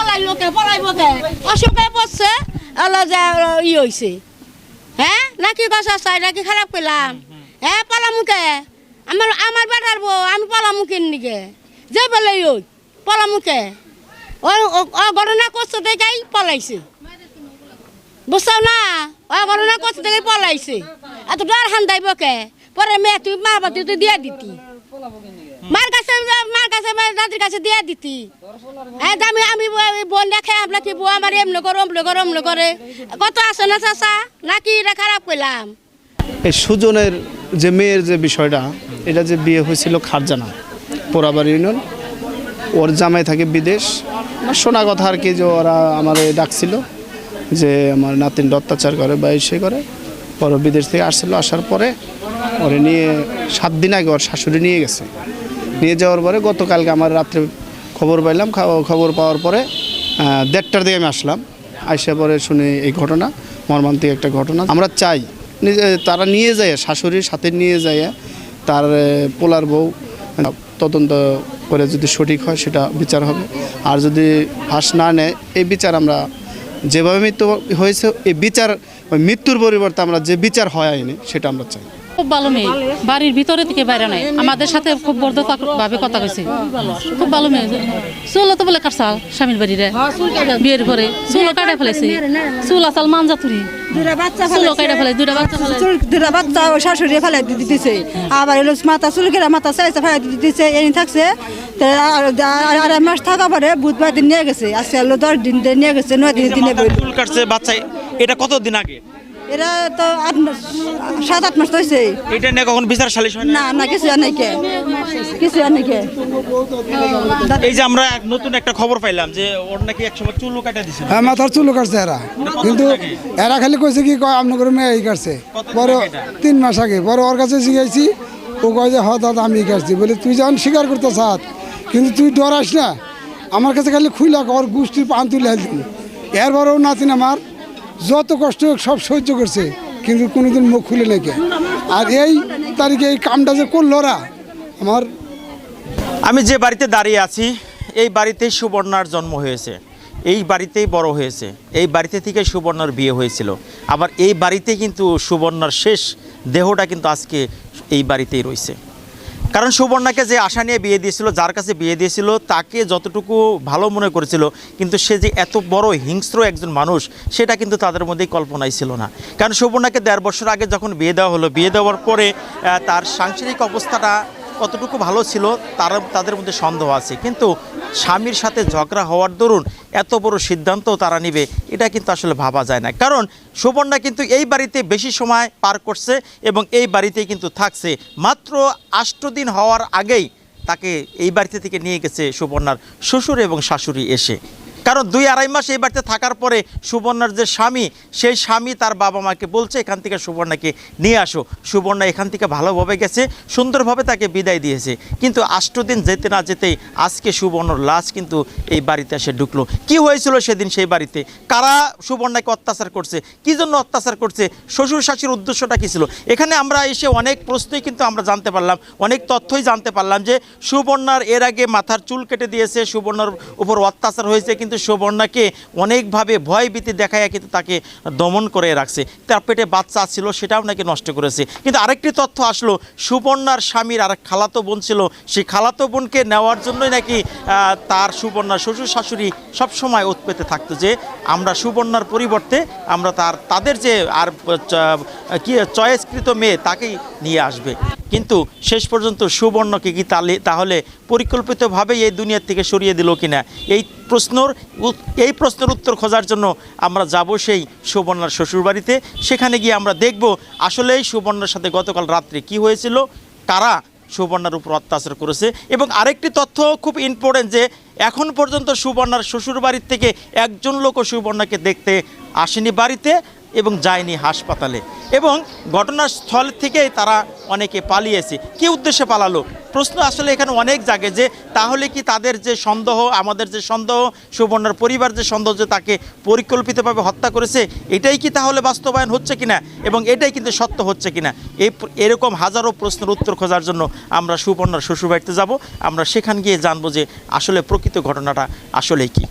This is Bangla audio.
পলাইলো কে, পলাইবো কে? অসুখে পড়ছে, আল্লাহ যে ই হইছে। হ্যাঁ নাকি কথা চাই নাকি খারাপ পেলাম হ্যাঁ পলামুকে আমার আমার বেটার বউ, আমি পলামুখের নিকে যে বলে ওই পলামুকে ও ও- ও ঘটনা করছে দেখাই পলাইছে। বুঝছ না? ও ঘটনা করছে দেখে পলাইছে। এত ডর হান্দাইব কে? পরে মেয়ে তুই মা বাতি তুই দিয়ে দিতি। মার কাছে মার কাছে কাছে দিয়ে দিতি। হ্যাঁ আমি আমি না নাকি খারাপ এই সুজনের যে মেয়ের যে বিষয়টা, এটা যে বিয়ে হয়েছিল খারজানা পোড়াবার ইউনিয়ন, ওর জামাই থাকে বিদেশ। শোনা কথা আর কি যে ওরা আমার ডাকছিল, যে আমার নাতিন অত্যাচার করে বা সে করে। পরে বিদেশ থেকে আসছিল, আসার পরে ওরে নিয়ে সাত দিন আগে ওর শাশুড়ি নিয়ে গেছে। নিয়ে যাওয়ার পরে গতকালকে আমার রাত্রে খবর পাইলাম খবর পাওয়ার পরে দেড়টার দিকে আমি আসলাম। আসার পরে শুনে এই ঘটনা, মর্মান্তিক একটা ঘটনা। আমরা চাই, নিজে তারা নিয়ে যায় শাশুড়ির সাথে নিয়ে যায় তার পোলার বউ, তদন্ত করে যদি সঠিক হয় সেটা বিচার হবে। আর যদি ফাঁস না নেয়, এই বিচার আমরা যেভাবে মৃত্যু হয়েছে, এই বিচার মৃত্যুর পরিবর্তে আমরা যে বিচার হয় আইনে, সেটা আমরা চাই। খুব ভালো মেয়ে। বাড়ির ভিতরে থেকে বাইরে নাই। আমাদের সাথে খুব বর্ধতা ভাবে কথা কইছে। খুব ভালো মেয়ে। চুলো তো বলে কাটছাল স্বামীর বাড়িরে। বিয়ের পরে চুলো কাটা ফেলেছে চুল আসাল মানজা তুরি। দুটা বাচ্চা চুলো কাটা ফেলে দুটা বাচ্চা দুটা বাচ্চা ও শাশুড়ি ফেলে দিতেছে। আবার এলো মাথা চুল কেটে মাথা চাইছে ফেলে দিতেছে। এনে থাকছে। আড়াই মাস থাকা পরে বুধবার দিন নিয়ে গেছে। আজকে হলো দশ দিন নিয়ে গেছে নয় দিন দিনে চুল কাটছে বাচ্চা এটা কত দিন আগে? এরা তো আট মাস সাত আট মাস তো হয়েছে এটা নিয়ে কখন বিচার সালিশ হয় না না কিছু আর নাই কে? কিছু আর নাই কে? এই যে আমরা নতুন একটা খবর পাইলাম যে ওর নাকি একসময় চুল কাটা হ্যাঁ মাথার চুলো কাটছে এরা। কিন্তু এরা খালি কইছে কি কয় আপনার করে মেয়ে এই কাটছে। পরে তিন মাস আগে। পরে ওর কাছে শিখাইছি ও কয় যে হ দাদা আমি কাটছি। বলে তুই যখন স্বীকার করতে চাস কিন্তু তুই ডরাস না। আমার কাছে খালি খুইলা ওর গোষ্ঠীর পান তুলে এরপরেও নাতিন আমার যত কষ্ট সব সহ্য করছে। কিন্তু কোনোদিন মুখ খুলে নাকি আর এই তারিখে এই কামটা যে করল ওরা, আমার আমি যে বাড়িতে দাঁড়িয়ে আছি, এই বাড়িতেই সুবর্ণার জন্ম হয়েছে। এই বাড়িতেই বড় হয়েছে। এই বাড়িতে থেকে সুবর্ণার বিয়ে হয়েছিল। আবার এই বাড়িতে কিন্তু সুবর্ণার শেষ দেহটা কিন্তু আজকে এই বাড়িতেই রয়েছে। কারণ সুবর্ণাকে যে আশা নিয়ে বিয়ে দিয়েছিল, যার কাছে বিয়ে দিয়েছিল, তাকে যতটুকু ভালো মনে করেছিল, কিন্তু সে যে এত বড় হিংস্র একজন মানুষ, সেটা কিন্তু তাদের মধ্যেই কল্পনাই ছিল না। কারণ সুবর্ণাকে দেড় বছর আগে যখন বিয়ে দেওয়া হলো, বিয়ে দেওয়ার পরে তার সাংসারিক অবস্থাটা কতটুকু ভালো ছিল তার, তাদের মধ্যে সন্দেহ আছে। কিন্তু স্বামীর সাথে ঝগড়া হওয়ার দরুন এত বড় সিদ্ধান্ত তারা নেবে, এটা কিন্তু আসলে ভাবা যায় না। কারণ সুবর্ণা কিন্তু এই বাড়িতে বেশি সময় পার করছে এবং এই বাড়িতেই কিন্তু থাকছে। মাত্র আষ্ট দিন হওয়ার আগেই তাকে এই বাড়িতে থেকে নিয়ে গেছে সুবর্ণার শ্বশুর এবং শাশুড়ি এসে। কারণ দুই আড়াই মাস এই বাড়িতে থাকার পরে সুবর্ণার যে স্বামী, সেই স্বামী তার বাবা মাকে বলছে, এখান থেকে সুবর্ণাকে নিয়ে আসো। সুবর্ণা এখান থেকে ভালোভাবে গেছে, সুন্দরভাবে তাকে বিদায় দিয়েছে। কিন্তু আষ্ট দিন যেতে না যেতেই আজকে সুবর্ণর লাশ কিন্তু এই বাড়িতে এসে ঢুকলো। কি হয়েছিল সেদিন সেই বাড়িতে? কারা সুবর্ণাকে অত্যাচার করছে? কি জন্য অত্যাচার করছে? শ্বশুর শাশুর উদ্দেশ্যটা কী ছিল? এখানে আমরা এসে অনেক প্রশ্নই কিন্তু আমরা জানতে পারলাম, অনেক তথ্যই জানতে পারলাম যে সুবর্ণার এর আগে মাথার চুল কেটে দিয়েছে, সুবর্ণার উপর অত্যাচার হয়েছে, কিন্তু সুবর্ণাকে অনেকভাবে ভয় ভীতি দেখায় কিন্তু তাকে দমন করে রাখছে। তার পেটে বাচ্চা ছিল, সেটাও নাকি নষ্ট করেছে। কিন্তু আরেকটি তথ্য আসলো, সুবর্ণার স্বামীর আর খালাতো বোন ছিল। সেই খালাতো বোনকে নেওয়ার জন্যই নাকি তার সুবর্ণার শ্বশুর শাশুড়ি সবসময় উৎপেতে থাকতো যে, আমরা সুবর্ণার পরিবর্তে আমরা তার, তাদের যে আর কি, চয়েসকৃত মেয়ে, তাকেই নিয়ে আসবে। কিন্তু শেষ পর্যন্ত সুবর্ণকে কি তাহলে তাহলে পরিকল্পিতভাবেই এই দুনিয়ার থেকে সরিয়ে দিল কিনা? এই প্রশ্নর এই প্রশ্নের উত্তর খোঁজার জন্য আমরা যাব সেই সুবর্ণার শ্বশুরবাড়িতে। সেখানে গিয়ে আমরা দেখব আসলেই সুবর্ণার সাথে গতকাল রাত্রে কি হয়েছিল, কারা সুবর্ণার উপর অত্যাচার করেছে এবং আরেকটি তথ্য খুব ইম্পর্টেন্ট যে এখন পর্যন্ত সুবর্ণার শ্বশুরবাড়ির থেকে একজন লোকও সুবর্ণাকে দেখতে আসেনি বাড়িতে। এবং যায়নি হাসপাতালে। এবং ঘটনাস্থল থেকেই তারা অনেকে পালিয়েছে। কি উদ্দেশ্যে পালালো? প্রশ্ন আসলে এখানে অনেক জাগে যে, তাহলে কি তাদের যে সন্দেহ, আমাদের যে সন্দেহ, সুবর্ণার পরিবার যে সন্দেহ যে তাকে পরিকল্পিতভাবে হত্যা করেছে, এটাই কি তাহলে বাস্তবায়ন হচ্ছে কিনা? এবং এটাই কিন্তু সত্য হচ্ছে কিনা? এই এরকম হাজারো প্রশ্নের উত্তর খোঁজার জন্য আমরা সুবর্ণার শ্বশুরবাড়িতে যাব। আমরা সেখান গিয়ে জানব যে আসলে প্রকৃত ঘটনাটা আসলে কি।